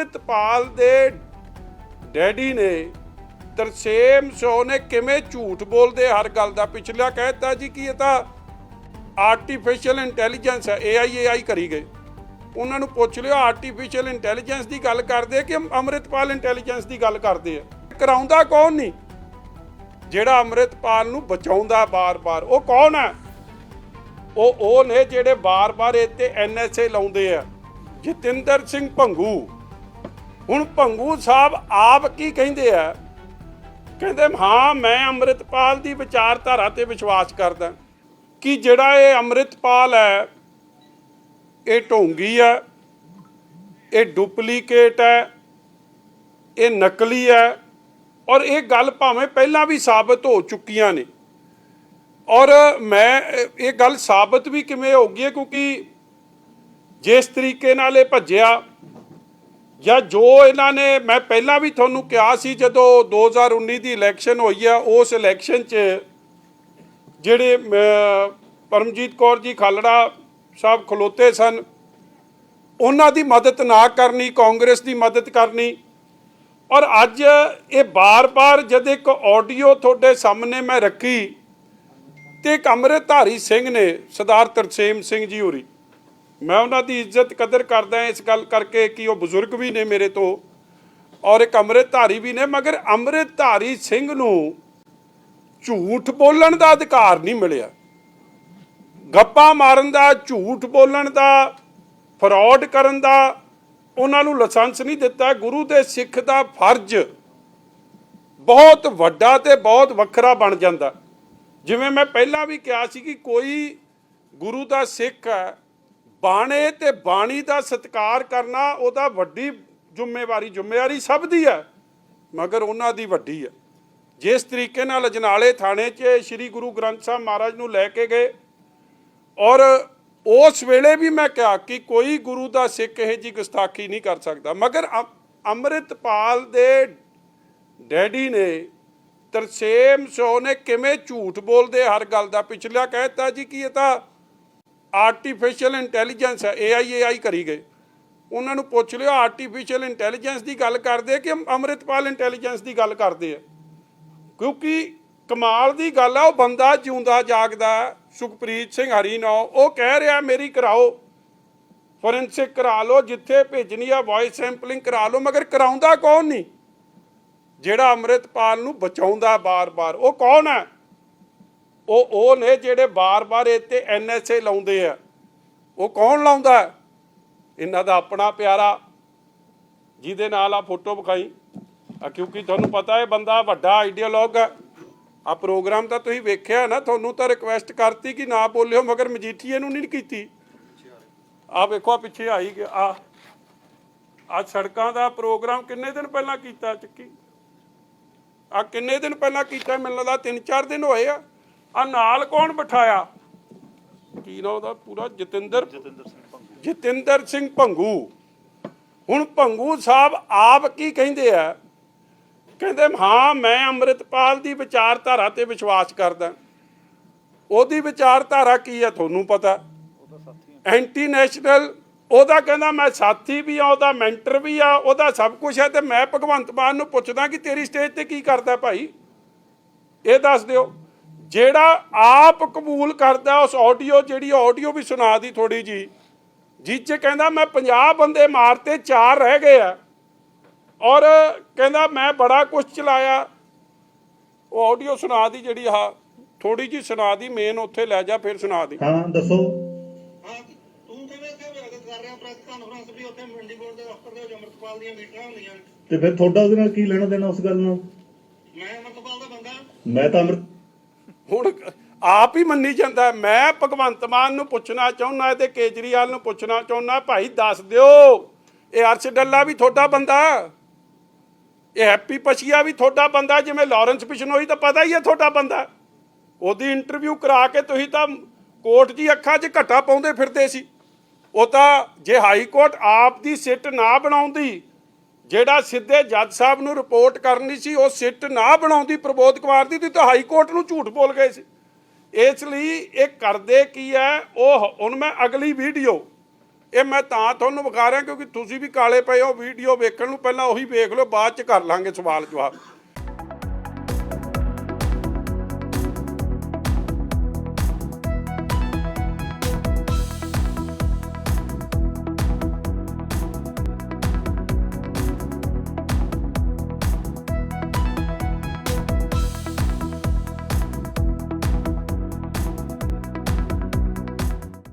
ਅੰਮ੍ਰਿਤਪਾਲ ਦੇ ਡੈਡੀ ਨੇ ਤਰਸੇਮ ਸ਼ੋ ਨੇ ਕਿਵੇਂ ਝੂਠ ਬੋਲਦੇ ਹਰ ਗੱਲ ਦਾ ਪਿਛਲਾ ਕਹਿਤਾ ਜੀ ਕਿ ਇਹ ਤਾਂ ਆਰਟੀਫੀਸ਼ੀਅਲ ਇੰਟੈਲੀਜੈਂਸ ਹੈ AI AI ਕਰੀ ਗਏ। ਉਹਨਾਂ ਨੂੰ ਪੁੱਛ ਲਿਓ ਆਰਟੀਫੀਸ਼ੀਅਲ ਇੰਟੈਲੀਜੈਂਸ ਦੀ ਗੱਲ ਕਰਦੇ ਕਿ ਅੰਮ੍ਰਿਤਪਾਲ ਇੰਟੈਲੀਜੈਂਸ ਦੀ ਗੱਲ ਕਰਦੇ ਆ? ਕਰਾਉਂਦਾ ਕੌਣ ਨਹੀਂ? ਜਿਹੜਾ ਅੰਮ੍ਰਿਤਪਾਲ ਨੂੰ ਬਚਾਉਂਦਾ ਬਾਰ-ਬਾਰ, ਉਹ ਕੌਣ ਹੈ ਉਹ ਉਹ ਨੇ ਜਿਹੜੇ ਬਾਰ-ਬਾਰ ਇੱਥੇ ਐਨਐਸਏ ਲਾਉਂਦੇ ਆ। ਜਤਿੰਦਰ ਸਿੰਘ ਭੰਗੂ। ਹੁਣ ਭੰਗੂ ਸਾਹਿਬ ਆਪ ਕੀ ਕਹਿੰਦੇ ਆ? ਕਹਿੰਦੇ, ਹਾਂ, ਮੈਂ ਅੰਮ੍ਰਿਤਪਾਲ ਦੀ ਵਿਚਾਰਧਾਰਾ ਤੇ ਵਿਸ਼ਵਾਸ ਕਰਦਾ ਕਿ ਜਿਹੜਾ ਇਹ ਅੰਮ੍ਰਿਤਪਾਲ ਹੈ, ਇਹ ਢੋਂਗੀ ਹੈ, ਇਹ ਡੁਪਲੀਕੇਟ ਹੈ, ਇਹ ਨਕਲੀ ਹੈ ਔਰ ਇਹ ਗੱਲ ਭਾਵੇਂ ਪਹਿਲਾਂ ਵੀ ਸਾਬਤ ਹੋ ਚੁੱਕੀਆਂ ਨੇ। ਔਰ ਮੈਂ ਇਹ- ਇਹ ਗੱਲ ਸਾਬਤ ਵੀ ਕਿਵੇਂ ਹੋ ਗਈ ਹੈ? ਕਿਉਂਕਿ ਜਿਸ ਤਰੀਕੇ ਨਾਲ ਇਹ ਭੱਜਿਆ ਜਾਂ ਜੋ ਇਹਨਾਂ ਨੇ, ਮੈਂ ਪਹਿਲਾਂ ਵੀ ਤੁਹਾਨੂੰ ਕਿਹਾ ਸੀ ਜਦੋਂ 2019 ਦੀ ਇਲੈਕਸ਼ਨ ਹੋਈ ਆ, ਉਸ ਇਲੈਕਸ਼ਨ 'ਚ ਜਿਹੜੇ ਪਰਮਜੀਤ ਕੌਰ ਜੀ ਖਾਲੜਾ ਸਾਹਿਬ ਖਲੋਤੇ ਸਨ, ਉਹਨਾਂ ਦੀ ਮਦਦ ਨਾ ਕਰਨੀ, ਕਾਂਗਰਸ ਦੀ ਮਦਦ ਕਰਨੀ। ਔਰ ਅੱਜ ਇਹ ਬਾਰ-ਬਾਰ ਜਦ ਇੱਕ ਆਡੀਓ ਤੁਹਾਡੇ ਸਾਹਮਣੇ ਮੈਂ ਰੱਖੀ, ਤੇ ਇੱਕ ਅੰਮ੍ਰਿਤਧਾਰੀ ਸਿੰਘ ਨੇ, ਸਰਦਾਰ ਤਰਸੇਮ ਸਿੰਘ ਜੀ ਹੋਰੀ ਮੈਂ ਉਹਨਾਂ ਦੀ ਇੱਜ਼ਤ ਕਦਰ ਕਰਦਾ ਇਸ ਗੱਲ ਕਰਕੇ ਕਿ ਉਹ ਬਜ਼ੁਰਗ ਵੀ ਨੇ ਮੇਰੇ ਤੋਂ ਔਰ ਇੱਕ ਅੰਮ੍ਰਿਤਧਾਰੀ ਵੀ ਨੇ, ਮਗਰ ਅੰਮ੍ਰਿਤਧਾਰੀ ਸਿੰਘ ਨੂੰ ਝੂਠ ਬੋਲਣ ਦਾ ਅਧਿਕਾਰ ਨਹੀਂ ਮਿਲਿਆ। ਗੱਪਾਂ ਮਾਰਨ ਦਾ, ਝੂਠ ਬੋਲਣ ਦਾ, ਫਰਾਡ ਕਰਨ ਦਾ ਉਹਨਾਂ ਨੂੰ ਲਾਇਸੈਂਸ ਨਹੀਂ ਦਿੱਤਾ। ਗੁਰੂ ਦੇ ਸਿੱਖ ਦਾ ਫਰਜ਼ ਬਹੁਤ ਵੱਡਾ ਤੇ ਬਹੁਤ ਵੱਖਰਾ ਬਣ ਜਾਂਦਾ। ਜਿਵੇਂ ਮੈਂ ਪਹਿਲਾਂ ਵੀ ਕਿਹਾ ਸੀ ਕਿ ਕੋਈ ਗੁਰੂ ਦਾ ਸਿੱਖ ਹੈ ਬਾਣੇ ਤੇ ਬਾਣੀ ਦਾ ਸਤਿਕਾਰ ਕਰਨਾ ਉਹਦਾ ਵੱਡੀ ਜ਼ਿੰਮੇਵਾਰੀ ਜ਼ਿੰਮੇਵਾਰੀ ਸਭ ਦੀ ਹੈ, ਮਗਰ ਉਹਨਾਂ ਦੀ ਵੱਡੀ ਹੈ। ਜਿਸ ਤਰੀਕੇ ਨਾਲ ਅਜਨਾਲੇ ਥਾਣੇ 'ਚ ਸ੍ਰੀ ਗੁਰੂ ਗ੍ਰੰਥ ਸਾਹਿਬ ਮਹਾਰਾਜ ਨੂੰ ਲੈ ਕੇ ਗਏ ਔਰ ਉਸ ਵੇਲੇ ਵੀ ਮੈਂ ਕਿਹਾ ਕਿ ਕੋਈ ਗੁਰੂ ਦਾ ਸਿੱਖ ਇਹ ਜੀ ਗੁਸਤਾਖੀ ਨਹੀਂ ਕਰ ਸਕਦਾ। ਮਗਰ ਅਮ- ਅੰਮ੍ਰਿਤਪਾਲ ਦੇ ਡੈਡੀ ਨੇ ਤਰਸੇਮ ਸ਼ੋ ਨੇ ਕਿਵੇਂ ਝੂਠ ਬੋਲਦੇ ਹਰ ਗੱਲ ਦਾ ਪਿਛਲਾ ਕਹਿਤਾ ਜੀ ਕਿ ਇਹ ਤਾਂ ਆਰਟੀਫੀਸ਼ੀਅਲ ਇੰਟੈਲੀਜੈਂਸ ਹੈ AI AI ਕਰੀ ਗਏ। ਉਹਨਾਂ ਨੂੰ ਪੁੱਛ ਲਿਓ ਆਰਟੀਫੀਸ਼ੀਅਲ ਇੰਟੈਲੀਜੈਂਸ ਦੀ ਗੱਲ ਕਰਦੇ ਕਿ ਅੰਮ੍ਰਿਤਪਾਲ ਇੰਟੈਲੀਜੈਂਸ ਦੀ ਗੱਲ ਕਰਦੇ ਆ? ਕਿਉਂਕਿ ਕਮਾਲ ਦੀ ਗੱਲ ਆ, ਉਹ ਬੰਦਾ ਜਿਉਂਦਾ, ਜਾਗਦਾ, ਸੁਖਪ੍ਰੀਤ ਸਿੰਘ ਹਰੀਨੋ, ਉਹ ਕਹਿ ਰਿਹਾ, ਮੇਰੀ ਕਰਾਓ। ਫੋਰੈਂਸਿਕ ਕਰਾ ਲਓ, ਜਿੱਥੇ ਭੇਜਣੀ ਆ ਵੌਇਸ ਸੈਂਪਲਿੰਗ ਕਰਾ ਲਓ, ਮਗਰ ਕਰਾਉਂਦਾ ਕੌਣ ਨਹੀਂ? ਜਿਹੜਾ ਅੰਮ੍ਰਿਤਪਾਲ ਨੂੰ ਬਚਾਉਂਦਾ ਬਾਰ-ਬਾਰ, ਉਹ ਕੌਣ ਹੈ ਉਹ ਉਹ ਨੇ ਜਿਹੜੇ ਬਾਰ-ਬਾਰ ਇੱਥੇ ਐਨਐਸਏ ਲਾਉਂਦੇ ਆ। ਉਹ ਕੌਣ ਲਾਉਂਦਾ? ਇਹਨਾਂ ਦਾ ਆਪਣਾ ਪਿਆਰਾ। ਜਿਹਦੇ ਨਾਲ ਆ ਫੋਟੋ ਵਿਖਾਈ। ਆ ਕਿਉਂਕਿ ਤੁਹਾਨੂੰ ਪਤਾ ਹੈ ਬੰਦਾ ਵੱਡਾ ਆਈਡੀਆਲੋਗ ਹੈ ਆ ਪ੍ਰੋਗਰਾਮ ਤਾਂ ਤੁਸੀਂ ਵੇਖਿਆ ਨਾ, ਤੁਹਾਨੂੰ ਤਾਂ ਰਿਕਵੈਸਟ ਕਰਤੀ ਕਿ ਨਾ ਬੋਲਿਓ, ਮਗਰ ਮਜੀਠੀਏ ਨੂੰ ਨਹੀਂ ਕੀਤੀ। ਆ ਵੇਖੋ, ਆ ਪਿੱਛੇ ਆਈ ਗਿਆ। ਆ ਆ ਸੜਕਾਂ ਦਾ ਪ੍ਰੋਗਰਾਮ ਕਿੰਨੇ ਦਿਨ ਪਹਿਲਾਂ ਕੀਤਾ, ਚੱਕੀ? ਆ ਕਿੰਨੇ ਦਿਨ ਪਹਿਲਾਂ ਕੀਤਾ? ਮੈਨੂੰ ਲੱਗਦਾ 3-4 ਦਿਨ ਹੋਏ ਆ। ਆ ਨਾਲ ਕੌਣ ਬਿਠਾਇਆ? ਕੀ ਨਾਮ ਉਹਦਾ ਪੂਰਾ? ਜਤਿੰਦਰ? ਜਤਿੰਦਰ ਸਿੰਘ ਭੰਗੂ। ਹੁਣ ਭੰਗੂ ਸਾਹਿਬ ਆਪ ਕੀ ਕਹਿੰਦੇ ਆ? ਕਹਿੰਦੇ ਹਾਂ ਮੈਂ ਅੰਮ੍ਰਿਤਪਾਲ ਦੀ ਵਿਚਾਰਧਾਰਾ ਤੇ ਵਿਸ਼ਵਾਸ ਕਰਦਾ। ਉਹਦੀ ਵਿਚਾਰਧਾਰਾ ਕੀ ਹੈ ਤੁਹਾਨੂੰ ਪਤਾ? ਐਂਟੀ ਨੈਸ਼ਨਲ ਉਹਦਾ ਕਹਿੰਦਾ ਮੈਂ ਸਾਥੀ ਵੀ ਆ ਉਹਦਾ ਮੈਂਟਰ ਵੀ ਆ ਉਹਦਾ ਸਭ ਕੁਝ ਹੈ ਤੇ ਮੈਂ ਭਗਵੰਤ ਮਾਨ ਨੂੰ ਪੁੱਛਦਾ ਕਿ ਤੇਰੀ ਸਟੇਜ ਤੇ ਕੀ ਕਰਦਾ ਭਾਈ? ਇਹ ਦੱਸ ਦਿਓ। ਜਿਹੜਾ ਆਪ ਕਬੂਲ ਕਰਦਾ ਉਸ ਆਡੀਓ ਜਿਹੜੀ ਆਡੀਓ ਵੀ ਸੁਣਾ ਦੀ ਥੋੜੀ ਜੀ ਜਿਹ 'ਚ ਕਹਿੰਦਾ ਮੈਂ 50 ਬੰਦੇ ਮਾਰਤੇ ਚਾਰ ਰਹਿ ਗਏ ਆ। ਔਰ ਕਹਿੰਦਾ ਮੈਂ ਬੜਾ ਕੁਝ ਚਲਾਇਆ। ਉਹ ਆਡੀਓ ਸੁਣਾ ਦੀ ਜਿਹੜੀ ਆ ਥੋੜੀ ਜੀ ਸੁਣਾ ਦੀ ਮੇਨ ਉੱਥੇ ਲੈ ਜਾ ਫਿਰ ਸੁਣਾ ਦੀ। ਹਾਂ ਦੱਸੋ। ਹਾਂ ਤੂੰ ਕਿਵੇਂ ਇੱਥੇ ਵਿਰਗਤ ਕਰ ਰਿਹਾ? ਪ੍ਰੈਸ ਕਾਨਫਰੰਸ ਵੀ ਉੱਥੇ ਮੰਡੀ ਬੋਰਡ ਦੇ ਦਫ਼ਤਰ ਦੇ ਵਿੱਚ ਅੰਮ੍ਰਿਤਪਾਲ ਦੀਆਂ ਮੀਟਿੰਗਾਂ ਹੁੰਦੀਆਂ ਨੇ। ਤੇ ਫਿਰ ਤੁਹਾਡਾ ਉਹਦੇ ਨਾਲ ਕੀ ਲੈਣਾ ਦੇਣਾ ਉਸ ਗੱਲ ਨਾਲ? ਮੈਂ ਅੰਮ੍ਰਿਤਪਾਲ ਦਾ ਬੰਦਾ। ਮੈਂ ਤਾਂ ਅੰਮ੍ਰਿਤ ਹੁਣ ਆਪ ਹੀ ਮੰਨੀ ਜਾਂਦਾ ਮੈਂ ਭਗਵੰਤ ਮਾਨ ਨੂੰ ਪੁੱਛਣਾ ਚਾਹੁੰਦਾ ਤੇ ਕੇਜਰੀਵਾਲ ਨੂੰ ਪੁੱਛਣਾ ਚਾਹੁੰਦਾ ਭਾਈ ਦੱਸ ਦਿਓ, ਇਹ ਅਰਸ਼ ਡੱਲਾ ਵੀ ਤੁਹਾਡਾ ਬੰਦਾ ਇਹ ਹੈਪੀ ਪਛੀਆ ਵੀ ਤੁਹਾਡਾ ਬੰਦਾ ਜਿਵੇਂ ਲਾਰੈਂਸ ਬਿਸ਼ਨੋਈ ਤਾਂ ਪਤਾ ਹੀ ਹੈ ਤੁਹਾਡਾ ਬੰਦਾ ਉਹਦੀ ਇੰਟਰਵਿਊ ਕਰਾ ਕੇ ਤੁਸੀਂ ਤਾਂ ਕੋਰਟ ਦੀ ਅੱਖਾਂ 'ਚ ਘਟਾ ਪਾਉਂਦੇ ਫਿਰਦੇ ਸੀ। ਉਹ ਤਾਂ ਜੇ ਹਾਈ ਕੋਰਟ ਆਪ ਦੀ ਸਿੱਟ ਨਾ ਬਣਾਉਂਦੀ ਜਿਹੜਾ ਸਿੱਧੇ ਜੱਜ ਸਾਹਿਬ ਨੂੰ ਰਿਪੋਰਟ ਕਰਨੀ ਸੀ, ਉਹ ਸਿੱਟ ਨਾ ਬਣਾਉਂਦੀ ਪ੍ਰਬੋਧ ਕੁਮਾਰ ਦੀ ਤੁਸੀਂ ਤਾਂ ਹਾਈ ਕੋਰਟ ਨੂੰ ਝੂਠ ਬੋਲ ਗਏ ਸੀ। ਇਸ ਲਈ ਇਹ ਕਰਦੇ ਕੀ ਹੈ? ਉਹ, ਹੁਣ ਮੈਂ ਅਗਲੀ ਵੀਡੀਓ, ਇਹ ਮੈਂ ਤਾਂ ਤੁਹਾਨੂੰ ਵਿਖਾ ਰਿਹਾ, ਕਿਉਂਕਿ ਤੁਸੀਂ ਵੀ ਕਾਲੇ ਪਏ ਹੋ, ਵੀਡੀਓ ਵੇਖਣ ਨੂੰ ਪਹਿਲਾਂ ਉਹੀ ਵੇਖ ਲਓ, ਬਾਅਦ ਚ ਕਰ ਲਾਂਗੇ ਸਵਾਲ ਜਵਾਬ